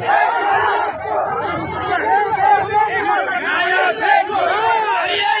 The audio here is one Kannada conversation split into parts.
نايا بيکو ايي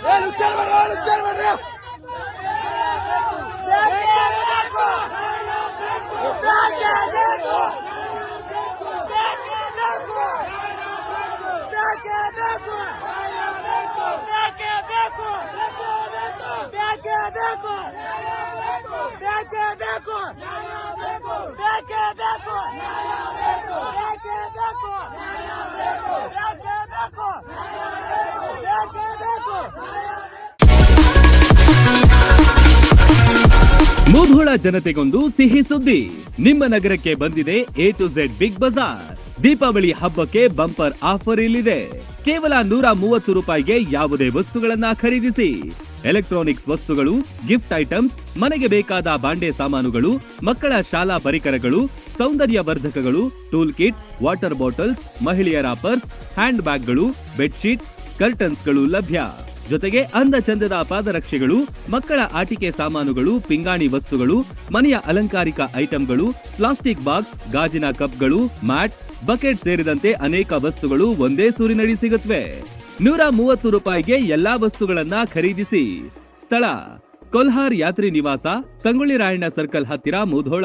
Luciano Manuel, Luciano Manuel! Beco! Beco! Beco! Beco! ಜನತೆಗೊಂದು ಸಿಹಿ ಸುದ್ದಿ. ನಿಮ್ಮ ನಗರಕ್ಕೆ ಬಂದಿದೆ A to Z Big Bazaar Deepavali ಹಬ್ಬಕ್ಕೆ ಬಂಪರ್ ಆಫರ್ ಇಲ್ಲಿದೆ. ಕೇವಲ ನೂರ ಮೂವತ್ತು ರೂಪಾಯಿಗೆ ಯಾವುದೇ ವಸ್ತುಗಳನ್ನ ಖರೀದಿಸಿ. ಎಲೆಕ್ಟ್ರಾನಿಕ್ಸ್ ವಸ್ತುಗಳು ಗಿಫ್ಟ್ ಐಟಮ್ಸ್ ಮನೆಗೆ ಬೇಕಾದ ಬಾಂಡೆ ಸಾಮಾನುಗಳು, ಮಕ್ಕಳ ಶಾಲಾ ಪರಿಕರಗಳು ಸೌಂದರ್ಯ ವರ್ಧಕಗಳು ಟೂಲ್ ಕಿಟ್ ವಾಟರ್ ಬಾಟಲ್ಸ್ ಮಹಿಳೆಯರ ಪರ್ಸ್ ಹ್ಯಾಂಡ್ ಬ್ಯಾಗ್ಗಳು ಬೆಡ್ಶೀಟ್ ಕರ್ಟನ್ಸ್ಗಳು ಲಭ್ಯ. ಜೊತೆಗೆ ಅಂದ ಚಂದದ ಪಾದರಕ್ಷೆಗಳು, ಮಕ್ಕಳ ಆಟಿಕೆ ಸಾಮಾನುಗಳು, ಪಿಂಗಾಣಿ ವಸ್ತುಗಳು, ಮನೆಯ ಅಲಂಕಾರಿಕ ಐಟಂಗಳು, ಪ್ಲಾಸ್ಟಿಕ್ ಬಾಕ್ಸ್, ಗಾಜಿನ ಕಪ್ಗಳು, ಮ್ಯಾಟ್, ಬಕೆಟ್ ಸೇರಿದಂತೆ ಅನೇಕ ವಸ್ತುಗಳು ಒಂದೇ ಸೂರಿನಡಿ ಸಿಗುತ್ತವೆ ನೂರ ಮೂವತ್ತು ರೂಪಾಯಿಗೆ ಎಲ್ಲಾ ವಸ್ತುಗಳನ್ನ ಖರೀದಿಸಿ. ಸ್ಥಳ, ಕೊಲ್ಹಾರ್ ಯಾತ್ರಿ ನಿವಾಸ, ಸಂಗೊಳ್ಳಿ ರಾಯಣ್ಣ ಸರ್ಕಲ್ ಹತ್ತಿರ Mudhol.